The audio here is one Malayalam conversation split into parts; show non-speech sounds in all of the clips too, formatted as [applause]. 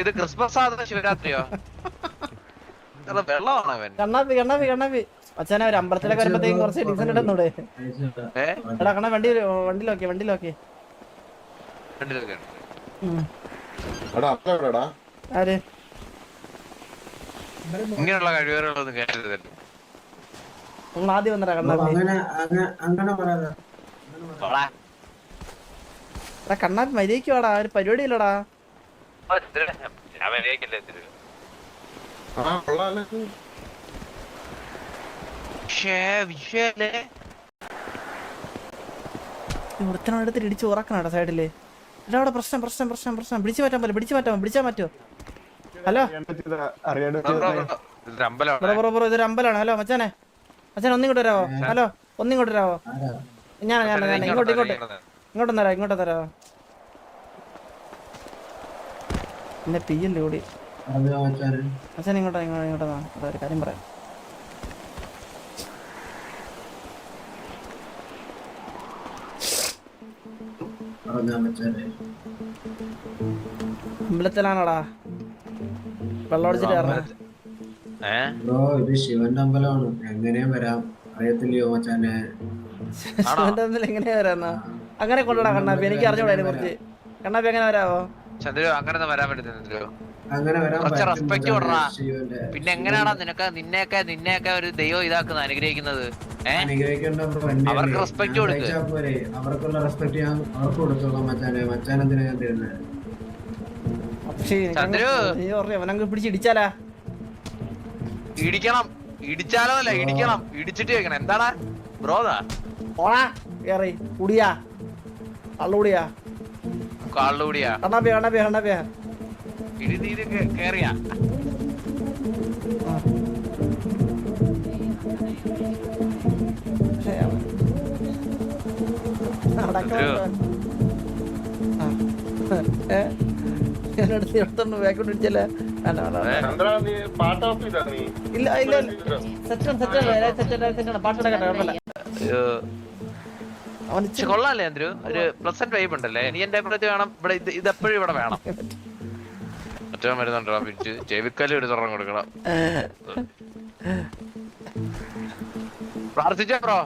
ഇത് ക്രിസ്മസ് ആണോ ശിവരാത്രിയോ? വെള്ളമാണോ അവൻ? കണ്ണാപ്പി കണ്ണാപ്പി കണ്ണാപ്പി. അച്ഛനെ ഒരു അമ്പലത്തിലൊക്കെ വരുമ്പോഴത്തേക്കും കുറച്ച് ഡീസന്റ് ഇടുന്നൂടെ എടാ കണ്ണ വണ്ടി വണ്ടി നോക്കി വണ്ടി നോക്കി രണ്ടിലൊക്കെ ഉണ്ട്. എടാ അപ്പ എവിടെടാ ആര്? ഇങ്ങനെയുള്ള കഴിവുകളൊന്നും നിങ്ങൾ ആദ്യം വന്നടാ. എടാ കണ്ണാപ്പി മര്യാദയ്ക്ക് ഒരു പരിപാടി ഇല്ലടാ ഓ, ഇതിൽ ഞാൻ മര്യാദയ്ക്കല്ലേ ഇതിൽ. ആ കൊള്ളാല്ലേ ശ്ശേ, വിഷയല്ലേ? ഒരുത്തനോട് എടുത്തിട്ട് ഇടിച്ച് ഉറക്കണടാ സൈഡിൽ. അവിടെ പ്രശ്നം പ്രശ്നം പ്രശ്നം പ്രശ്നം. പിടിച്ചു മാറ്റാൻ പോലെ പിടിച്ചു മാറ്റാൻ പിടിച്ചാ പറ്റുമോ ഹലോ? ബ്രോ, ബ്രോ, ബ്രോ, ഇതൊരു അമ്പലമാണ്. ഹലോ മച്ചാനെ. മച്ചാൻ ഒന്നിങ്ങോട്ട് വരാവോ? ഹലോ ഒന്നിങ്ങോട്ട് വരാവോ? ഞാൻ ഞാൻ ഞാൻ ഇങ്ങോട്ട് ഇങ്ങോട്ട് ഇങ്ങോട്ട്. ഇങ്ങോട്ട് തരാം ഇങ്ങോട്ട് തരാവോ എന്നെ പിയ്യല്ലേ കൂടി മച്ചാനെ? മച്ചാൻ ഇങ്ങോട്ടാ ഇങ്ങോട്ട് ഇങ്ങോട്ടാ ഒരു കാര്യം പറയാം. മച്ചാനെ. അമ്പലത്തിലാണോടാ? ബ്രോ ഇത് ശിവന്റെ അമ്പലമാണ്. എങ്ങനെയും വരാം? അറിയത്തില്ലയോ മച്ചാനെ? ശിവന്റെ എങ്ങനെയാ വരാന്നാ? അങ്ങനെ കൊണ്ടുവിടാ കണ്ണാപ്പി. എനിക്ക് അറിഞ്ഞൂടാ അതിനെ കുറിച്ച്. കണ്ണാപ്പി എങ്ങനെ വരാവോ? ചന്ദ്രു അങ്ങനെ വരാൻ പറ്റുന്നില്ലല്ലോ കുറച്ച് പിന്നെ എങ്ങനെയാടാ നിനക്ക് നിന്നെയൊക്കെ നിന്നെയൊക്കെ ഒരു ദൈവം ഇതാക്കുന്നത് അനുഗ്രഹിക്കുന്നത്? അവർക്ക് റെസ്പെക്ട് respect കൊടുക്ക്. അവർക്കുള്ള റെസ്പെക്ട് ഞാൻ അവർക്ക് കൊടുത്തോളാം മച്ചാനെ. മച്ചാനെന്തിനാ ഞാൻ തരുന്നത് പക്ഷേ. അവനങ്ങ് പിടിച്ച് ഇടിച്ചാലാ. ഇടിക്കണം. ഇടിച്ചാലോ അല്ല ഇടിക്കണം. ഇടിച്ചിട്ട് വെക്കണം. എന്താടാ? ബ്രോതാ? പോണാ കേറി. കുടിയാ. കള്ളുകുടിയാ കാളിലൂടിയാ കണ്ണാപ്പിയ കണ്ണാപ്പിയ കണ്ണാപ്പിയ. ഇടി നീ കേറിയാ. എടുത്തോണ്ട് ബാക്കോട്ട് ഇടിച്ചല്ലേ വേണ്ട വേണ്ട വേണ്ട. ഏ? ചന്ദ്ര നീ പാട്ട് ഓഫ് ചെയ്താ നീ? ഇല്ല ഇല്ല. സെറ്റാണ് സെറ്റാണ് സെറ്റാണ് സെറ്റാണ് പാട്ടെടുക്കട്ടെ കുഴപ്പമില്ല. അയ്യോ. അവൻ പക്ഷെ കൊള്ളാല്ലേ അന്ത്രു? ഒരു പ്ലസന്റ് വൈബ് ഉണ്ടല്ലേ? നീ എന്റെ അഭിപ്രായത്തിൽ വേണം ഇവിടെ ഇത് ഇതെപ്പോഴും ഇവിടെ വേണം. മറ്റോ വരുന്നുണ്ടോ പിടിച്ച് ചെവിക്കല്ല് ഒരു തുറന്നു കൊടുക്കണം. പ്രാർത്ഥിച്ചോ ബ്രോ.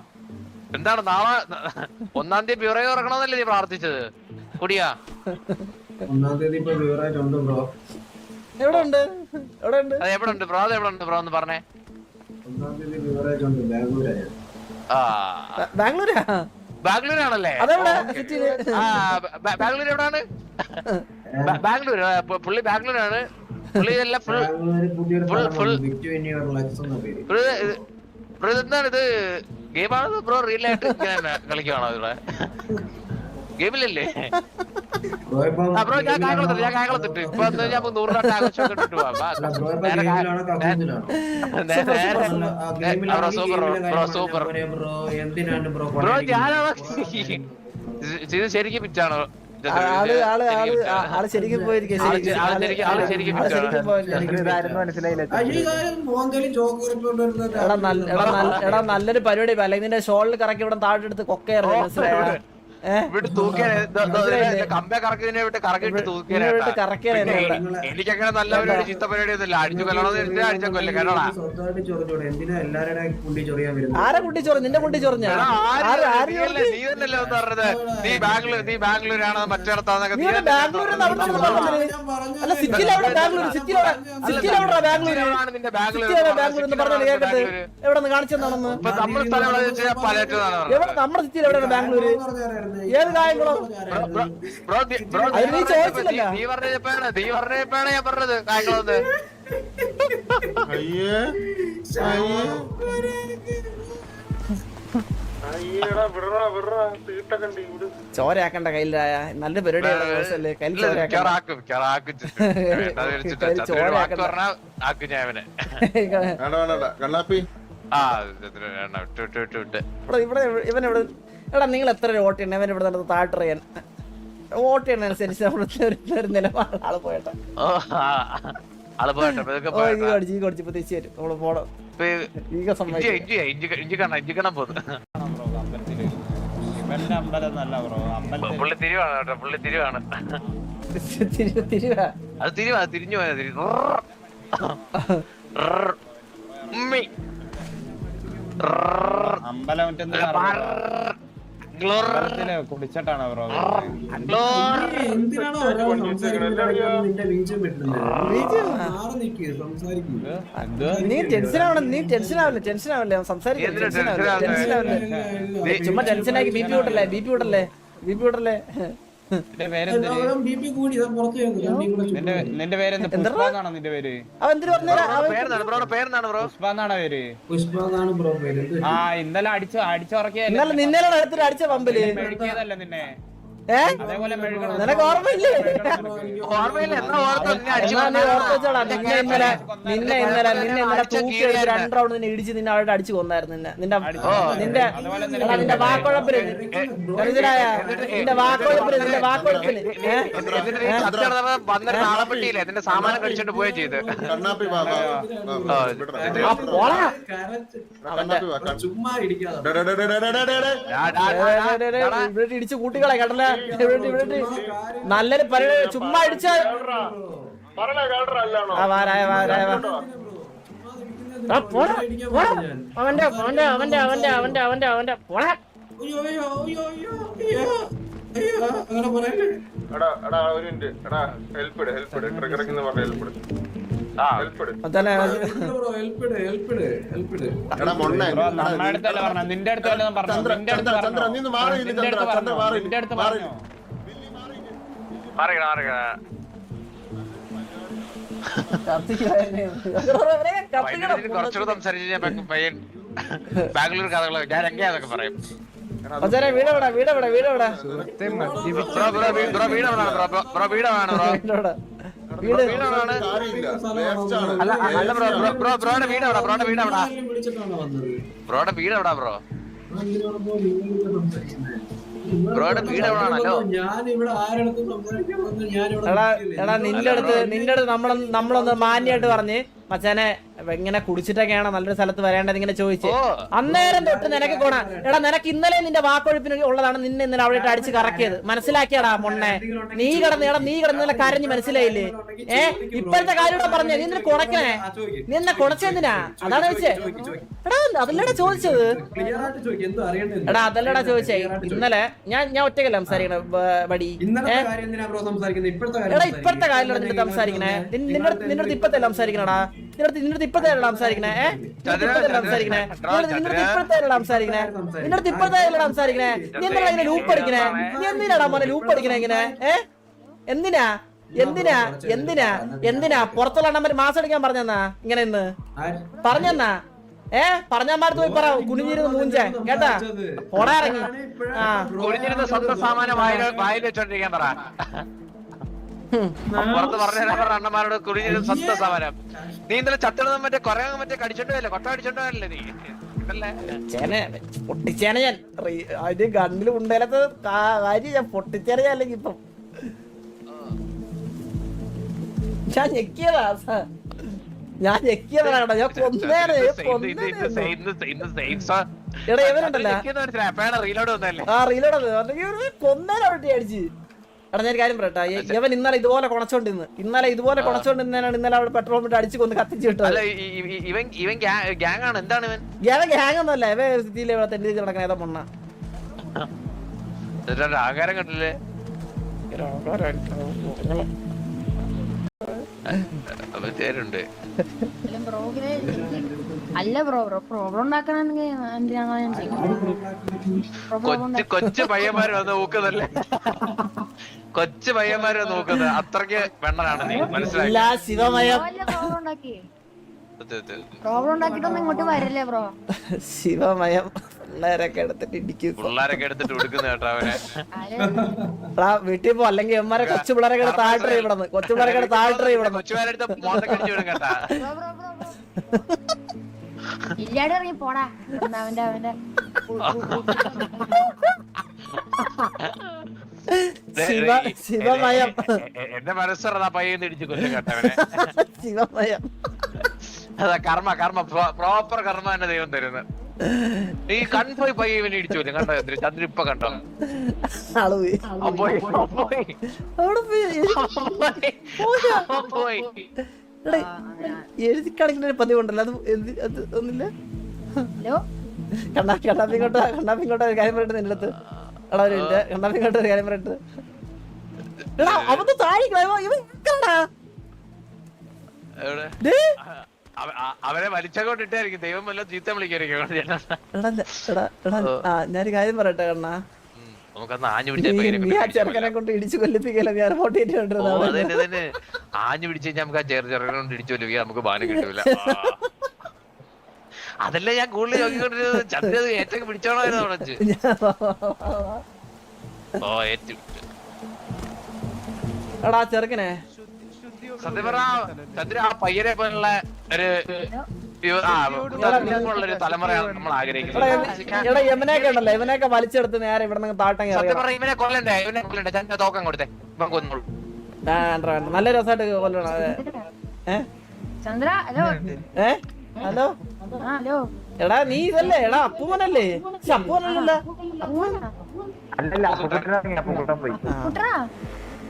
എന്താണ് നാളെ? ഒന്നാം തീയതി പ്യൂറേ ഇറങ്ങണമെന്നല്ലേ നീ പ്രാർത്ഥിച്ചത്? കുടിയാ. ഒന്നാം തീയതി ഇപ്പൊ വ്യൂറായിട്ട് ഉണ്ട് ബ്രോ. എവിടെ ഉണ്ട് എവിടെ ഉണ്ട് അത് എവിടെ ഉണ്ട് ബ്രോ? അത് എവിടെ ഉണ്ട് ബ്രോ? എന്ന് പറഞ്ഞേ. ഒന്നാം തീയതി വ്യൂറായിട്ട് ഉണ്ട്. ബാംഗ്ലൂരാണ്. ആ. ബാംഗ്ലൂരാ? ബാംഗ്ലൂർ എവിടാണ്? ബാംഗ്ലൂർ പുള്ളി ബാംഗ്ലൂർ ആണ് പുള്ളി എല്ലാം ഫുൾ പേര്. ബ്രോ ഇത് ഗെയിമാണോ ബ്രോ റിയൽ ആയിട്ട് കളിക്കുവാണോ ഇവിടെ? ഗെയിമിലല്ലേ? ബ്രോ ഞാൻ കായംകുളത്തിട്ട് ഞാൻ കായംകുളത്തിട്ട്. ഇപ്പൊ നമുക്ക് നൂറ് രൂപ ആഘോഷം ബ്രോ സൂപ്പർ ബ്രോ സൂപ്പർ. [laughs] ഇത് ശരിക്കും പിറ്റാണോ എടാ നല്ലൊരു പരിപാടി അല്ലെങ്കിൽ നിന്റെ ഷോളിൽ കറക്കി ഇവിടെ താഴെ എടുത്ത് കൊക്കയറി മനസ്സിലായോ? എനിക്കങ്ങനെ നല്ല പരിപാടി ചീത്ത പരിപാടി ഒന്നുമില്ല അടിച്ചു കൊല്ലണമെന്ന് അടിച്ച കൊല്ലം. കേട്ടോടാ. സ്വന്തമായിട്ട് എന്തിനാ എല്ലാവരുടെ കുണ്ടി ചൊറിയാൻ വരുന്നത്? ആരെ കുട്ടി ചൊറ നിന്റെ കുട്ടി ചൊറഞ്ഞ? നീ നീ തന്നെയല്ലേ ഒന്ന് പറഞ്ഞത്? നീ ബാംഗ്ലൂർ നീ ബാംഗ്ലൂരാണോ മറ്റേടത്താന്നൊക്കെ നീ അല്ല സിറ്റിയിൽ ബാംഗ്ലൂർ സിറ്റിയിൽ സിറ്റിയിൽ ബാംഗ്ലൂർ നിന്റെ ബാംഗ്ലൂർ ബാംഗ്ലൂർ എന്ന് പറഞ്ഞാൽ. എവിടെ നിന്ന് സ്ഥലം നമ്മുടെ സിറ്റിയിൽ എവിടെയാണ് ബാംഗ്ലൂർ ഏത് കായംകുളം ബ്രോ നീ- ബ്രോ അത് നീ നീ ചോദിച്ചില്ലല്ലോ. നീ പറഞ്ഞപ്പോഴാണ് നീ പറഞ്ഞപ്പോഴാണ് ഞാൻ പറഞ്ഞത് കായംകുളത്ത് അയ്യേ അയ്യേ. അയ്യേടാ വിടറാ വിടറാ. തീട്ടൊക്കെ ഉണ്ട് ഇവിടെ ചോരയാക്കണ്ട കയ്യിലായ. നല്ല പരിപാടിയാണ് ദിവസമല്ലേ കയ്യിൽ ഇല്ല, ചോരയാക്കണ്ട. മിക്കവാറും ആക്കും, മിക്കവാറും ആക്കും ചുറ്റും. [laughs] വേണ്ടാന്ന് വിചാരിച്ചിട്ടാ. കയ്യിൽ ചന്ദ്രൻ ഒരു വാക്ക് പറഞ്ഞാ ആക്കും ഞാൻ അവനെ. വേണ്ട വേണ്ട വേണ്ട. കണ്ണാപ്പി. ആ, ചന്ദ്രൻ വേണ്ട, വിട്ട് വിട്ട് വിട്ട് വിട്ട്. ഇവിടെ ഇവിടെ ഇവൻ ഇവിടെ എടാ നിങ്ങൾ എത്ര വോട്ട് ചെയ്യണം ഇവൻ ഇവിടെ നടന്ന് അറിയാൻ വോട്ട് ചെയ്യണ അനുസരിച്ച് നമ്മുടെ ഒരു- നിലപാട് ആൾ പോയട്ടെ. പുള്ളി തിരിവാണ് കേട്ടോ പുള്ളി തിരിവാണ്. തിരിവാ അത് തിരിവാ തിരിഞ്ഞു പോയാ തിരി ഉമ്മി. അമ്പലം കുടിച്ചിട്ടാണ് ബ്രോ എന്തിനാണോ ഒരാൾ സംസാരിക്കുന്നത്? നിന്റെ വെട്ടുന്നത് നീ ടെൻഷൻ ആവണം നീ ടെൻഷൻ ആവില്ല ടെൻഷൻ ആവില്ല ടെൻഷൻ ആവില്ല tension ടെൻഷൻ ആവില്ല ചുമ്മാ ടെൻഷൻ ആക്കി ബി പി കൂട്ടല്ലേ ബി പി കൂട്ടല്ലേ. ബി പി വിട്ടല്ലേ നിന്റെ പേരെന്തിന്? ബി പി കൂടി ഇതാ പുറത്ത് വരുന്നു നിന്റെ പേര്? പേര്? പേര്. ആ ഇന്നലെ അടിച്ചു അടിച്ചു ഇന്നലെ നിന്നലെ എടുത്തിട്ട് അടിച്ച പമ്പിൽ നിന്നെ? നിനക്ക് ഓർമ്മയില്ലേ? ഓർമ്മയില്ല എന്നാ ഓർമ്മ നിന്നെ ഇന്നലെ നിന്നെ ഇന്നലെ നിന്നെ ഇന്നലെ തൂക്കി എടുത്ത് രണ്ട് റൗണ്ട് നിന്നെ ഇടിച്ച് നിന്നെ അവിടെ അടിച്ചു കൊന്നായിരുന്നു നിന്നെ. നിന്റെ നിന്റെ നിന്റെ വാക്കുഴപ്പിൽ മനസ്സിലായ നിന്റെ വാക്കുഴപ്പിൽ നിന്റെ വാക്കുഴപ്പിൽ. സാമാനം കഴിച്ചിട്ട് പോവുകയും ചെയ്ത് ഇടിച്ച് കൂട്ടികളെ ഇവിടെ നല്ലൊരു പരി ചുമ്മാ അടിച്ച. അവന്റെ അവന്റെ അവന്റെ അവന്റെ അവന്റെ അവന്റെ അവന്റെ. പോടാ. അങ്ങനെ പറയല്ലേ എടാ എടാ ഒരു മിനിറ്റ്. എടാ ഹെൽപ്പ് ഇട് ഹെൽപ്പ് ഇട്. ട്രിഗറിംഗ് എന്ന് പറഞ്ഞ ഹെൽപ്പ് ഇട്. നിന്റെ അടുത്ത് പറഞ്ഞു? നിന്റെ അടുത്ത് പറഞ്ഞു? നിന്റെ അടുത്ത് പറഞ്ഞു? നിന്റെ അടുത്ത് പറഞ്ഞു? മാറിക്കണം, മാറിക്കണം. കുറച്ചുകൂടെ സംസാരിച്ച് പയ്യൻ ബാംഗ്ലൂർ കഥകളൊക്കെ ഞാൻ എങ്ങനെയാ അതൊക്കെ പറയും? വീടെവിടാ വീടെവിടാ വീടെവിടാ ബ്രോ ബ്രോ വീ- ബ്രോ? ബ്രോ ബ്രോ- ബ്രോ വീടെവിടാ വീട് അല്ല അല്ല ബ്രോ ബ്രോ ബ്രോ ബ്രോയുടെ വീട് എവിടാ? ബ്രോയുടെ വീട് എവിടാ? ആരെങ്കിലും വിളിച്ചിട്ടാണോ വന്നത്? ബ്രോയുടെ വീട് എവിടാ ബ്രോ? ബ്രോയുടെ വീട് എവിടാണല്ലോ? ഞാൻ ഇവിടെ ആരടുത്തും സംസാരിക്കാൻ ഞാൻ ഇവിടെ എടാ എടാ നിന്റെ അടുത്ത് നിന്റെ അടുത്ത് നമ്മളൊന്ന് നമ്മളൊന്ന് മാന്യായിട്ട് പറഞ്ഞ് മച്ചാനെ ഇങ്ങനെ കുടിച്ചിട്ടൊക്കെയാണ് നല്ലൊരു സ്ഥലത്ത് വരേണ്ടത് ഇങ്ങനെ ചോദിച്ചു. അന്നേരം തൊട്ട് നിനക്ക് ഗുണ എടാ നിനക്ക് ഇന്നലെ നിന്റെ വാക്കൊഴുപ്പിന് ഉള്ളതാണ് നിന്നെ ഇന്നലെ അവിടെ അടിച്ച് കറക്കിയത്. മനസ്സിലാക്കിയടാ മൊണ്ണെ നീ കിടന്ന് എടാ നീ കിടന്ന് നല്ല കരഞ്ഞ് മനസ്സിലായില്ലേ? ഏ? ഇപ്പോഴത്തെ കാര്യം ഇവിടെ പറഞ്ഞേ. നീ നിന്നെ കുണക്കണേ. നീ എന്നെ കുണച്ചെന്തിനാ അതാണ് ചോദിക്ക്. എടാ അതല്ലടാ ചോദിച്ചത്? എടാ അതല്ലടാ ചോദിച്ചേ. ഇന്നലെ ഞാൻ ഞാൻ ഒറ്റയ്ക്കല്ല സംസാരിക്കണ ബടി എടാ ഇപ്പഴത്തെ കാര്യം നിന്റെ സംസാരിക്കണേ? നിന്റെ നിന്റെ അടുത്ത് ഇപ്പത്തെ സംസാരിക്കണടാ? നിന്റെ അടുത്ത് നിന്റെ അടുത്ത് ഇപ്പത്തെ സംസാരിക്കണേ? ഏ? നിന്റെ അടുത്ത് ഇപ്പത്തെ സംസാരിക്കണേ? നിന്റെ അടുത്ത് നിന്റെ അടുത്ത് ഇപ്പഴത്തെ സംസാരിക്കണേ? നിന്റെ അടുത്ത് സംസാരിക്കണേ? നീ എന്തിനാ ഇങ്ങനെ ലൂപ്പ് അടിക്കണേ? നീ എന്തിനാടാ മോനെ ലൂപ്പ് അടിക്കണേ ഇങ്ങനെ? എന്തിനാ? എന്തിനാ? എന്തിനാ? എന്തിനാ? പുറത്തുള്ള അണ്ണന്മാര് മാസം അടിക്കാൻ പറഞ്ഞെന്നാ? ഇങ്ങനെ ഇന്ന്? പറഞ്ഞെന്നാ? ഏ? പറഞ്ഞാമാരത്ത് പോയി പറ കുനിഞ്ഞിരുന്ന് മൂഞ്ച കേട്ടാ? പോടാ ഇറങ്ങി. ആ. കുനിഞ്ഞിരുന്ന് സ്വന്തം സാമാനം വായിൽ വായിൽ വെച്ചോണ്ടിരിക്കാൻ പറ. പുറത്ത് പറഞ്ഞ അണ്ണന്മാരോട് കുടിഞ്ഞിരുന്ന സ്വന്തം സമരം നീ ഇന്നലെ ചത്തണതും മറ്റേ കൊറേ മറ്റേ കടിച്ചോണ്ട് പോയല്ലേ കൊട്ട അടിച്ചോണ്ട് പോയല്ലേ നീ പൊട്ടിച്ചേന ഞാൻ അതിന് ഗണ്ണിൽ ഉണ്ടേലത്ത് കാര്യം ഞാൻ പൊട്ടിച്ചേന ഞാൻ അല്ലെങ്കിൽ ഇപ്പം ഞാൻ ഞെക്കിയതാ. ഞാൻ ഞെക്കിയതാണ് ഞാൻ കൊന്നേനെ കൊന്നേനെ എനിക്കെന്ന് റീലോഡ് വന്നല്ലേ ആ കൊന്നേനെ അവിടെ അടിച്ച് എടാ ഞാൻ ഒരു കാര്യം പറയട്ടെ. ഇവൻ ഇന്നലെ ഇതുപോലെ കൊണച്ചോണ്ടിന്ന് ഇന്നലെ ഇതുപോലെ കൊണച്ചോണ്ടിന്നാണ് ഇന്നലെ അവിടെ പെട്രോൾ പമ്പിട്ട് അടിച്ച് കൊന്ന് കത്തിച്ച് ഈ- ഇവൻ ഇവൻ ഗ്യാങ് ആണ് എന്താണ് ഇവൻ? ഇവൻ ഗ്യാങ് ഒന്നല്ല ഇവ സ്ഥിതിയിൽ ഇവിടെ തെണ്ടി നടക്കണ ഏതാ മണ്ണ ആകാരം കണ്ടില്ലേ? അല്ല ബ്രോ ബ്രോ പ്രോബ്ലം ഉണ്ടാക്കണമെങ്കിൽ എന്തിനാണ് ഞാൻ കൊച്ചു കൊച്ചു പയ്യന്മാര് വന്ന് നോക്കുന്നല്ലേ [laughs] കൊച്ചു പയ്യന്മാരെ നോക്കുന്നത് അത്രയ്ക്ക് വെണ്ണനാണ് നീ മനസ്സിലായി? ശിവമയം. പ്രോബ്ലം ഉണ്ടാക്കിട്ടൊന്നും ഇങ്ങോട്ട് വരില്ലേ ബ്രോ ശിവമയം പിള്ളേരൊക്കെ എടുത്തിട്ട് ഇടിക്കും. പിള്ളേരൊക്കെ എടുത്തിട്ട് കൊടുക്കുന്ന കേട്ടോ അവനെ. എടാ വീട്ടിൽ പോ അല്ലെങ്കിൽ എമ്മാരെ കൊച്ചു പിള്ളേരെ താഴ്ത്തറി ഇവിടുന്ന് കൊച്ചു പിള്ളേരെ താഴ്ത്തറി ഇവിടുന്ന് കൊച്ചുമാരെടുത്ത് മോന്തക്ക് അടിച്ചു വിടും കേട്ടാ. ബ്രോ ബ്രോ ബ്രോ ഇറങ്ങി പോടാ. ഇവിടുന്ന് അവന്റെ. അവന്റെ [laughs] [laughs] ശിവ ശിവമയം എന്റെ മനസ്സറതാ പയ്യെന്ന് ഇടിച്ചു കൊല്ലും കേട്ടവനെ [laughs] ശിവമയം അതാ കർമ്മ കർമ്മ പ്രോപ്പർ കർമ്മ തന്നെ ദൈവം തരുന്നത് ഈ കൺപോയി പയ്യെ ഇവനെ ഇടിച്ചു കൊല്ലും. കണ്ടോ ചന്ദ്രൻ ചന്ദ്രൻ ഇപ്പൊ കണ്ടോ? ആൾ പോയി. എഴുതി കാണിക്കുന്ന ഒരു പതിവുണ്ടല്ലോ. അത് ഒന്നില്ല? ഹലോ? കണ്ണാപ്പി കണ്ണാപ്പി ഇങ്ങോട്ട് വാ, കണ്ണാപ്പി ഇങ്ങോട്ട് ഒരു കാര്യം പറയട്ടെ നിന്റെ അടുത്ത്? എടാ ഒരു മിനിറ്റ് കണ്ണാപ്പി ഇങ്ങോട്ട് ഒരു കാര്യം പറയട്ടെ. എടാ അവന്ന് താഴെ ഇവൻ ഇരിക്കാടാ. എവിടെ? ദേ. അവ- അ- അവരെ വലിച്ചങ്ങോട്ടിട്ടായിരിക്കും ദൈവം വല്ല ചീത്ത വിളിക്കായിരിക്കും ചേട്ടാ എടാ. ല- എടാ എടാ ആ ഞാനൊരു കാര്യം പറയട്ടെ കണ്ണാ. നമുക്കന്ന് ആഞ്ഞു നീ പിടിച്ച നീ ആ കൊണ്ട് ചെറുക്കനെ കൊണ്ട് ഇടിച്ചു കൊല്ലിപ്പിക്കല ഞാൻ റിപ്പോർട്ട് ഓ ചെയ്തിട്ടുണ്ടായിരുന്നു അതന്നെ. തന്നെ ആഞ്ഞു പിടിച്ച് കഴിഞ്ഞാൽ നമുക്ക് ആ ചെറു ചെറുക്കനെ കൊണ്ട് ഇടിച്ചു നമുക്ക് ബാനം കിട്ടൂല. ആ. [laughs] അതല്ലേ ഞാൻ കൂടുതൽ നോക്കിക്കൊണ്ടിരുന്നത് ചന്ദ്ര ഏറ്റൊക്കെ പിടിച്ചോണമായിരുന്നു ഉടച്ച് ഓ ഏറ്റു എടാ ചെറുക്കനെ. സത്യം പറഞ്ഞ ചന്ദ്ര ആ പയ്യരെ പോലുള്ള ഒരു നമ്മൾ ആഗ്രഹിക്കുന്നത്. വലിച്ചെടുത്ത് നേരെ ഇവിടെ ഇവനെ ഇവനെ കൊടുത്തേ. നല്ല രസമായിട്ട് കൊല്ലണം. ഏഹ് ഹലോ? എടാ നീ ഇതല്ലേ എടാ അപ്പൂമനല്ലേ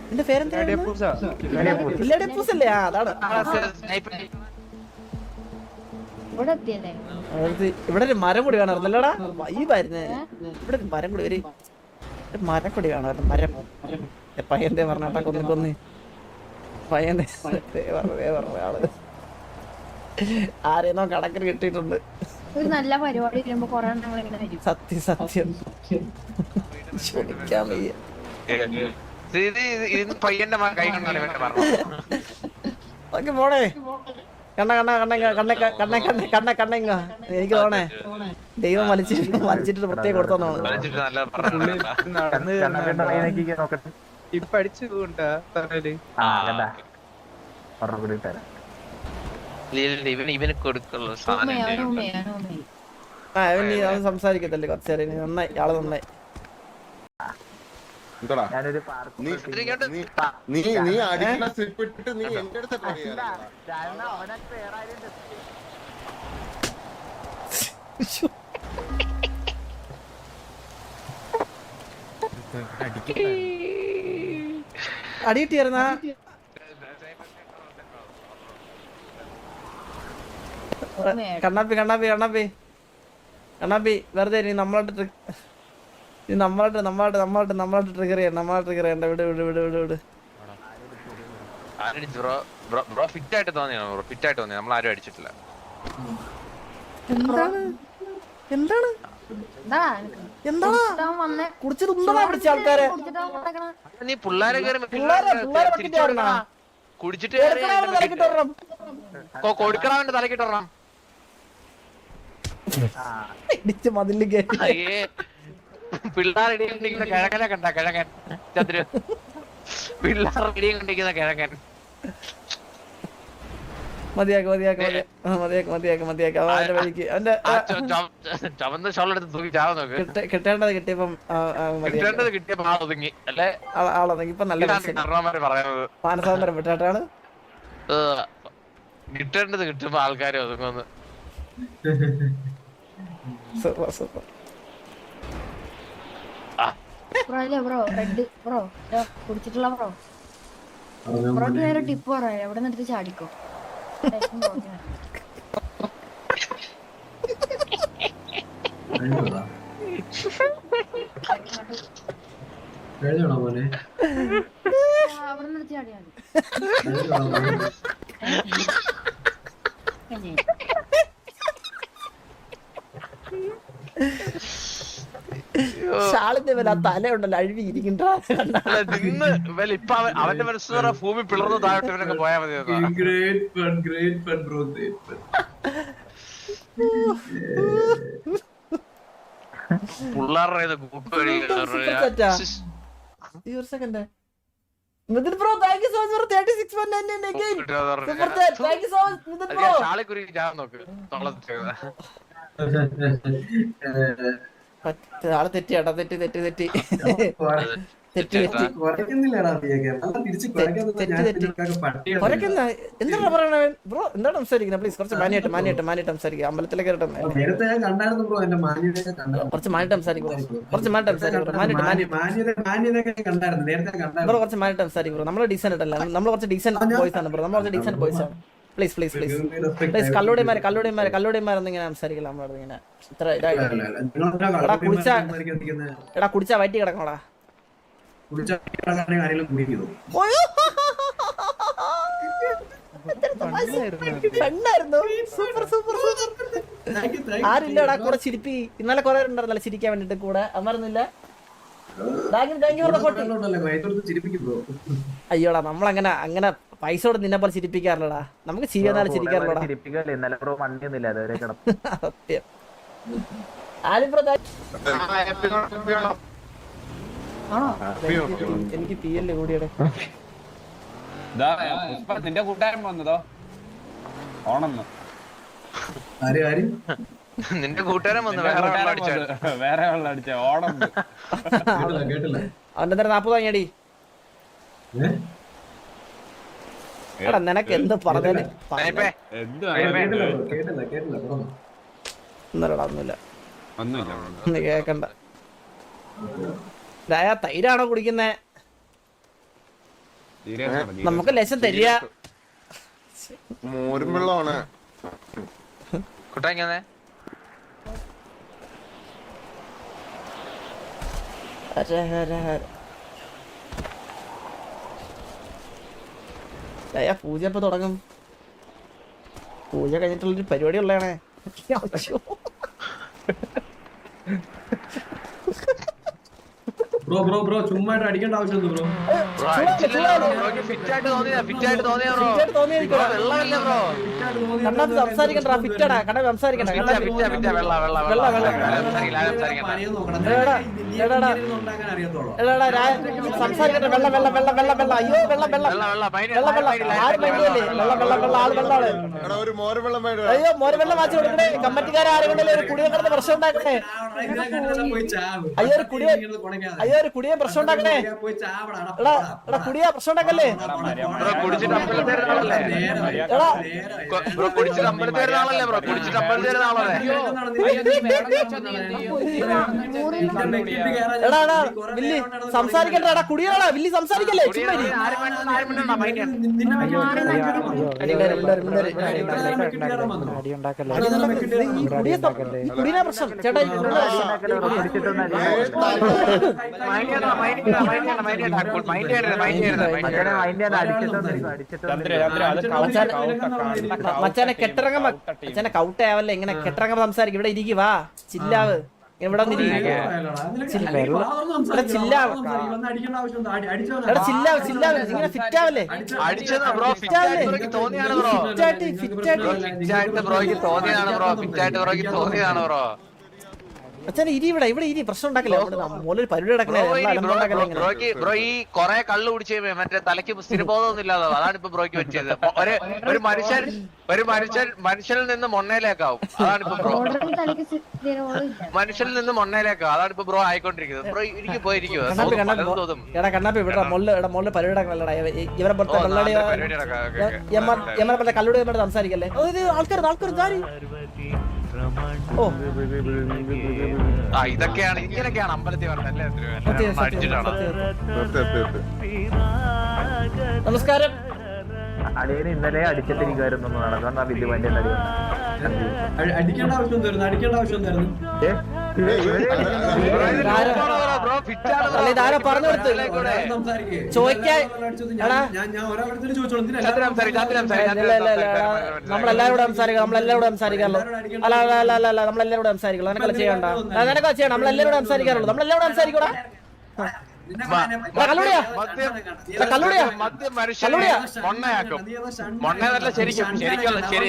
നിന്റെ ആ അതാണ് ഇവിടെ ഒരു മരം കൂടി കാണാറുന്നല്ലോടാ വൈബായിരുന്നേ ഇവിടെ ഒരു മരം കൂടി ഒരു മരം കൂടി കാണാറുണ്ട് മരം പയ്യന്തേ പയ്യന്റെ പറഞ്ഞാട്ടാ കൊന്നു കൊന്ന് പയ്യന്റെ പറഞ്ഞ പറഞ്ഞു ആൾ ആരെന്നോ കണക്കിന് കിട്ടിയിട്ടുണ്ട് ഒരു നല്ല പരിപാടി വരുമ്പോ കൊറേ നമ്മൾ ഇങ്ങനെ വരും സത്യം സത്യം ചോദിക്കാൻ വയ്യ ഇത് ഇത് പയ്യന്റെ മകൻ കൈ കൊണ്ടാണ് ഇവന്റെ പറഞ്ഞത് ഓക്കെ പോണേ കണ്ണ കണ്ണ കണ്ണ കണ്ണ കണ്ണ കണ്ണ കണ്ണ കണ്ണ ഇങ്ങ എനിക്ക് തോണേ ദൈവം വലിച്ചിട്ട് വലിച്ചിട്ട് പ്രത്യേകം കൊടുത്തോന്നാണ് ഇപ്പൊ അടിച്ചു തറയിൽ ഇവന് ഇവന് കൊടുക്കുള്ള സാധനം ഉമ്മയാണ് ഉണ്ട്. ഉമ്മയാണ് ഉമ്മയാണ് ആ അവൻ നീ അവൻ സംസാരിക്കത്തല്ലേ കുറച്ചു നേരം ഇനി നന്നായി ആൾ നന്നായി. എന്താടാ? നീ. നീ നീ അടിക്കുന്ന സ്ലിപ്പ് ഇട്ടിട്ട് നീ എന്റെ അടുത്ത് പറയാ ശ്ശോ. അടി കിട്ടിയായിരുന്ന കണ്ണാപ്പി കണ്ണാപ്പി കണ്ണാപ്പി. കണ്ണാപ്പി വെറുതെ നീ നമ്മളായിട്ട് ട്രിക്ക് നീ നമ്മളായിട്ട് നമ്മളായിട്ട് നമ്മളായിട്ട് നമ്മളായിട്ട് ട്രിഗർ ചെയ്യണം നമ്മളായിട്ട് ട്രിഗർ ചെയ്യണ്ട. വിട് വിട് വിട് വിട് വിട്. ബ്രോ ഫിറ്റ് ആയിട്ട് തോന്നിയാണോ ബ്രോ ഫിറ്റ് ആയിട്ട് തോന്നി നമ്മൾ ആരും അടിച്ചിട്ടില്ല എന്താണ്? എന്താണ് എന്താണ് വന്നേ. കുടിച്ചിട്ട് ഉണ്ടോ പിടിച്ച ആൾക്കാരെ. നീ പിള്ളേരെ കുടിച്ചിട്ട്. കൊടുക്കണവന്റെ ഇടിച്ച് മതിൽ കേട്ടി. പിള്ളേരടിയും കൊണ്ടിരിക്കുന്ന കിഴക്കനെ കണ്ട കിഴക്കൻ ചന്ദ്രു. പിള്ളേരടിയും കൊണ്ടിരിക്കുന്ന കിഴക്കൻ മതിയാക്ക് മതിയാക്ക് മതിയാക്ക്. മതിയാക്ക് മതിയാക്ക് അവന്റെ വഴിക്ക്. അവന്റെ ചവന്ന ഷോളെടുത്ത് തൂക്കി ചാവ നോക്ക്. കിട്ടേണ്ടത് കിട്ടിയപ്പം കിട്ടേണ്ടത് കിട്ടിയപ്പോ ആളൊതുങ്ങി അല്ലേ? ആളൊതുങ്ങി ഇപ്പൊ നല്ല പറയുന്നത്. മാനസാന്തരം വിട്ടാട്ടാണ് കിട്ടേണ്ടത് കിട്ടുമ്പോ ആൾക്കാരെ ഒതുങ്ങുന്നു [laughs] സൂപ്പർ സൂപ്പർ. ബ്രോ അല്ലേ ബ്രോ റെഡ് ബ്രോ കുടിച്ചിട്ടുള്ള ബ്രോ. ബ്രോക്ക് നേരെ ടിപ്പ് പറയാം. എവിടെ നിന്ന് എടുത്ത് ചാടിക്കോ? അവിടെ നിന്ന് ചാടിയാ അവൻ ആ തലയുണ്ടല്ലോ അഴുവിയിരിക്കണ്ട നിന്ന് ഇപ്പൊ അവന്റെ മനസ്സെന്ന് പറഞ്ഞാൽ ഭൂമി പിളർന്നു താഴോട്ട് ഇവനൊക്കെ പോയാൽ മതി പിള്ളേരുടെ Mithun bro thank you so much for 36 one and and again super chat thank you so much Mithun bro ചാളക്കുരി ഞാൻ നോക്ക്. തോളത്ത് [laughs] ആൾ തെറ്റി ഏട്ടാ തെറ്റി തെറ്റി തെറ്റി. എന്താണ് പറയണ ബ്രോ എന്താണ് സംസാരിക്കുന്നത്? പ്ലീസ് കുറച്ച് മാനിയായിട്ട് മാനിയായിട്ട് മാനിയായിട്ട് സംസാരിക്കുക. അമ്പലത്തിലേക്ക് കേട്ടോ. കുറച്ച് മാനിട്ട് സംസാരിക്കും കുറച്ച് മാനിട്ട് സംസാരിക്കും ബ്രോ. കുറച്ച് മാനിട്ട് സംസാരിക്കും ബ്രോ. ഡീസൻ ഇട്ടല്ല നമ്മൾ കുറച്ച് ഡീസൻ ബോയ്സ് ആണ് ബ്രോ. നമ്മൾ കുറച്ച് ഡീസൻ ബോയ്സ് ആണ്. പ്ലീസ് പ്ലീസ് പ്ലീസ് പ്ലീസ് കള്ളുടിമാര് കള്ളുടിമാരൊന്നും ഇങ്ങനെ സംസാരിക്കില്ല നമ്മളോട് ഇങ്ങനെ. ഇത്ര ഇതായിട്ട്. കുടിച്ചാ- എടാ കുടിച്ചാ വയറ്റി കിടക്കണോടാ. ആരില്ലടാ കൂടെ ചിരിപ്പി. ഇന്നലെ കൊറേ ഉണ്ടായിരുന്നല്ലോ ചിരിക്കാൻ വേണ്ടിട്ട് കൂടെ. ചിരിപ്പിക്കുന്നു അയ്യോടാ നമ്മളങ്ങനെ അങ്ങനെ പൈസ കൊടുത്ത് നിന്നെ പോലെ ചിരിപ്പിക്കാറില്ലടാ. നമുക്ക് ചിരിയെന്നാലും ചിരിക്കാറില്ലടാ. സത്യം. എനിക്ക് തീയല്ലേ കൂടിയടെ. നിന്റെ കൂട്ടുകാരൻ വന്നതോ? ഓണെന്ന്. ആര് ആര്? നിന്റെ കൂട്ടുകാരൻ വന്നു വേറെ വേറെ വെള്ളം അടിച്ച ഓണം കേട്ടില്ല കേട്ടില്ല. അവന്റെ നാപ്പത് വാങ്ങിയടി. ഏ? എടാ നിനക്ക് എന്ത് പറഞ്ഞാൽ സ്നേഹിപ്പേ, എന്ത് കേട്ടില്ല bro, കേട്ടില്ല കേട്ടില്ല. bro. ഒന്നുമില്ലടാ ഒന്നുമില്ല. ഒന്നുമില്ല ഒന്ന് കേക്കണ്ട. രായ തൈരാണോ കുടിക്കുന്നേ. നമുക്ക് ലക്ഷം തരിക മോരും വെള്ളമാണ് കുട്ടാ ഇങ്ങനെ ഹര ഹര ഹര. രായ പൂജ ഇപ്പൊ തുടങ്ങും. പൂജ കഴിഞ്ഞിട്ടുള്ളൊരു പരിപാടി ഉള്ളതാണേ. ബ്രോ ബ്രോ ബ്രോ ചുമ്മാ അടിക്കേണ്ട ആവശ്യമുണ്ട് ബ്രോ ബ്രോ അടിച്ചില്ലല്ലോ ബ്രോക്ക് ഫിറ്റ് ആയിട്ട് തോന്നിയാ ഫിറ്റ് ആയിട്ട് തോന്നിയാ ബ്രോ ഫിറ്റായിട്ട് തോന്നിയിരിക്കുവാ. വെള്ളമല്ലേ ബ്രോ കണ്ണാപ്പി സംസാരിക്കണ്ടാ ഫിറ്റടാ കണ്ണാപ്പി സംസാരിക്കണ്ട ഫിറ്റാ കണ്ണാപ്പി ഫിറ്റാ ഫിറ്റാ വെള്ള വെള്ള വെള്ള, വെള്ള. വെള്ളം വെള്ളം വെള്ളം വെള്ളം വെള്ളം വെള്ളം വെള്ളം വെള്ളം വെള്ളം വെള്ളം വെള്ളം വെള്ളം വെള്ളം അയ്യോ വെള്ളം വെള്ളം വെള്ള വെള്ള വെള്ളം വെള്ളം ആര് വെള്ളം വെള്ളം വെള്ളം ആൾ വെള്ളം ആൾ എടാ ഒരു മോരും വെള്ളം അയ്യോ മോര് വെള്ളം വാങ്ങിച്ചു കൊടുക്കണേ കമ്മറ്റിക്കാരെ ആരെങ്കിലും ഒരു കുടിയെ കിടന്ന് പ്രശ്നം ഉണ്ടാക്കണേ പോയി ചാവ് അയ്യോ ഒരു കുടിയെ അയ്യോ ഒരു കുടിയെ പ്രശ്നം ഉണ്ടാക്കണേ എടാ കുടിയാ പ്രശ്നം ഉണ്ടാക്കല്ലേ ബ്രോ കുടിച്ചിട്ട് അമ്പലത്തിൽ വരുന്ന ആളല്ലേ ബ്രോ കുടിച്ചിട്ട് അമ്പലത്തിൽ വരുന്ന ആളല്ലേ ബ്രോ കുടിച്ചിട്ട് അമ്പലത്തിൽ വരുന്ന എടാ എടാ വില്ലി സംസാരിക്കട്ടെ എടാ കുടിയാടാ വില്ലി സംസാരിക്കല്ലേ ചുമ്മാ ഇരി. ആരും വേണ്ട ആരും വേണ്ട മൈൻഡ് മിണ്ടര്, മിണ്ടര്, മിണ്ടര്. ഈ കുടിയെ സം- ഈ കുടിയെ പ്രശ്നം ചേട്ടാ മച്ചാനെ- കൗട്ട, കൗട്ട, കൗട്ട, മച്ചാനെ കൗട്ട് ആവല്ലേ ഇങ്ങനെ കെട്ടിറങ്ങ സംസാരിക്കും ഇവിടെ ഇരിക്കുക വാ ചില്ലാവ്. എവിടെ ചില്ലാവ് ചില്ലാവ്. ഇങ്ങനെ ഫിറ്റ് ആവല്ലേ? അടിച്ചതാ ബ്രോ. ഫിറ്റ് ആയിട്ട് ബ്രോക്ക് തോന്നിയാണ് ബ്രോ. ഫിറ്റ് ആയിട്ട് ഫിറ്റ് ആയിട്ട്. ഫിറ്റ് ആയിട്ട് ബ്രോക്ക് തോന്നിയാണ് ബ്രോ. മച്ചാനെ ഇരി ഇവിടെ ഇവിടെ ഇരി പ്രശ്നം ഉണ്ടാക്കില്ല? ഒരു പരിപാടി നടക്കണേ. ബ്രോ ഈ കൊറേ കള്ളു കുടിച്ച് മറ്റേ തലയ്ക്ക് സ്ഥിരബോധമൊന്നും ഇല്ലാതെ അതാണ് ഇപ്പൊ ബ്രോക്ക് പറ്റിയത്. ഒരു ഒരു മനുഷ്യൻ ഒരു മനുഷ്യൻ മനുഷ്യനിൽ നിന്ന് മൊണ്ണയിലേക്കാവും. അതാണ് ഇപ്പൊ ബ്രോ. മനുഷ്യനിൽ നിന്ന് മൊണ്ണയിലേക്കാവും. അതാണ് ഇപ്പൊ ബ്രോ ആയിക്കൊണ്ടിരിക്കുന്നത്. ബ്രോ എനിക്ക് നടക്കണല്ലടാ. ഇവരെ പോലത്തെ കല്ലുടി സംസാരിക്കല്ലേ? ഇത് ആൾക്കാർ ആൾക്കാർ ഓ. ആ ഇതൊക്കെയാണ് ഇങ്ങനെയൊക്കെയാണ് അമ്പലത്തിൽ അടിച്ചിട്ടാണ് നമസ്കാരം. അടിയന് ഇന്നലെ അടിച്ചിട്ടിരിക്കുവായിരുന്നു നടക്കാൻ വലിയ വണ്ടി അടി അടിക്കേണ്ട ആവശ്യം തരുന്നു അടിക്കേണ്ട ആവശ്യം തരുന്നു ബ്രോ ഫിറ്റ് ആണ് അല്ല ഇതാരാ പറഞ്ഞു കൊടുത്ത്. സംസാരിക്കേ. ചോദിക്കാൻ നമ്മളെല്ലാരോടും സംസാരിക്കാമല്ലോ സംസാരിക്കാറുള്ളൂ അല്ല അല്ല അല്ല അല്ല കൂടെ സംസാരിക്കുള്ളൂ നിനക്കല്ല ചെയ്യണ്ട. നിനക്കല്ല ചെയ്യണം നമ്മളെല്ലാരോടും സംസാരിക്കാറുള്ളൂ. നമ്മളെല്ലാരോടും സംസാരിക്കൂടാ? മദ്യം മനുഷ്യനെ മൊണ്ണയാക്കും. മൊണ്ണയെന്നല്ല ശരിക്കും. ശരിക്കുള്ള ശരി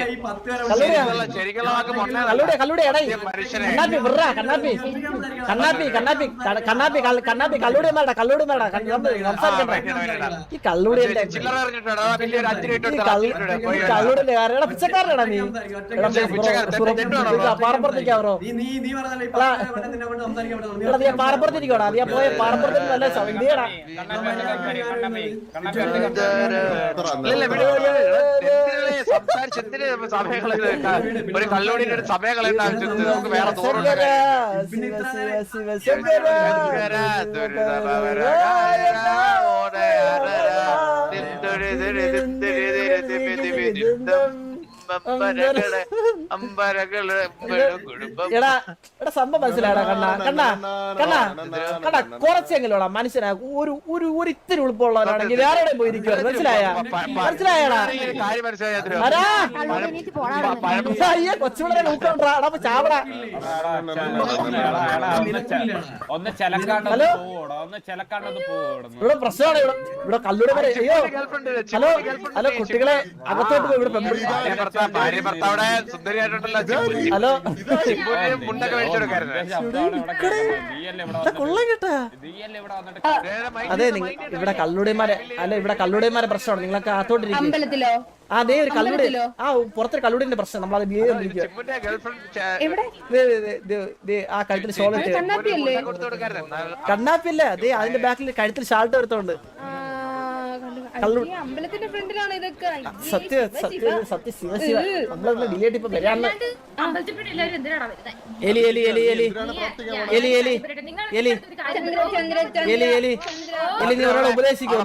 ശരിക്കുള്ള വാക്ക് കണ്ണാപ്പി വിട്രാ കണ്ണാപ്പി. കണ്ണാപ്പി കണ്ണാപ്പി ക- കണ്ണാപ്പി കള്ള- കണ്ണാപ്പി കള്ളുടി മേടാ കള്ളുടി മേടാ. കണ്ണ് നമ്മൾ ഈ കാര്യം പിച്ചക്കാരനാടാ നീ? ബ്രോ? നീ പാറപ്പുറത്തിരിക്കോടാ നീ പോയ പാറപ്പുറത്തേക്ക് നല്ല സംസാരിച്ചെന്തിന് സമയം കളയുന്നത് ഒരു കല്ലോടിന്റെ ഒരു സമയം കളയേണ്ട ആവശ്യത്തിൽ നമുക്ക് വേറെ തോറുണ്ട് എടാ എടാ സംഭവം കണ്ണാ കണ്ണാ കണ്ടാ കണ്ണാ കുറച്ചെങ്കിലോടാ മനുഷ്യനാ ഒരു ഒരു ഒരു ഇത്തിരി ഉൾപ്പുള്ളവരാണെങ്കിൽ എവിടെ പോയിരിക്കും. മനസ്സിലായ? മനസ്സിലായടാ? അയ്യ കൊച്ചുപിള്ളേരെ നോക്കണ്ടാ. അപ്പൊ ചാവടാ. ഒന്ന് ഒന്ന് ഇവിടെ പ്രശ്നമാണ്. ഇവിടെ ഇവിടെ കല്ലൂടെ ഹലോ ഹലോ കുട്ടികളെ അകത്തോട്ട് ഇവിടെ പെൺകുട്ടി ഭാര്യ ഭർത്താവിടെ സുന്ദരിയായിട്ടുണ്ടല്ലോ ഹലോ. മുണ്ടൊക്കെ അതെ ഇവിടെ കള്ളുടേമാരെ അല്ല ഇവിടെ കള്ളുടേമാരെ പ്രശ്നമാണ്. നിങ്ങളൊക്കെ അകത്തോട്ടിരിക്കും. ആ ഒരു കള്ളുടെ ആ പുറത്തൊരു കള്ളുടിന്റെ പ്രശ്നം. നമ്മൾ അത് ആ കഴുത്തിൽ ഷോൾ കണ്ണാപ്പില്ല അതെ അതിന്റെ ബാക്കിൽ കഴുത്തിൽ ഷാൾട്ട് എടുത്തോണ്ട് അമ്പലത്തിന്റെ ഫ്രണ്ടിലാണ് ഇതൊക്കെ. സത്യ സത്യ സത്യ ശിവ ശിവ. നമ്മളൊന്ന് ഡിലേറ്റ് ഇപ്പൊ വരാന്ന്? എലി എലി എലി എലി. എലി എലി. എലി. എലി എലി. എലി നീ ഒരാളെ ഉപദേശിക്കോ?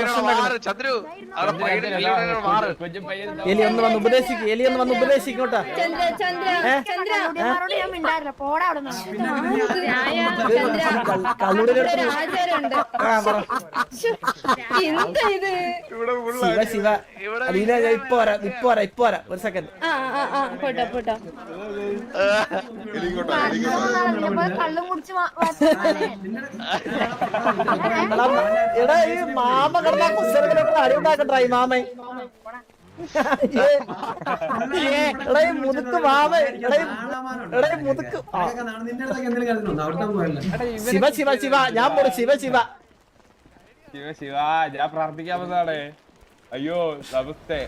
പ്രശ്നം എലി ഒന്ന് വന്ന് ഉപദേശിക്കും എലി ഒന്ന് വന്ന് ഉപദേശിക്കോട്ടാ. ആ പറ. ശിവ ശിവ. അലീന ഞാൻ ഇപ്പൊ വരാം ഇപ്പൊ വരാം ഇപ്പൊ വരാം. ഒരു സെക്കൻഡ് പോട്ടോ പോട്ടോ. കള്ളും കുടിച്ച് എടാ ഈ മാമ അടി ഈ മാമൻ. എടാ ഈ മുതുക്ക് മാമ എടാ എടാ ഈ മുതുക്ക് ശിവ ശിവ ശിവ. ഞാൻ പോണു. ശിവ ശിവ. ശിവ ശിവ ഞാൻ പ്രാർത്ഥിക്കാൻ അയ്യോ നമസ്തേ.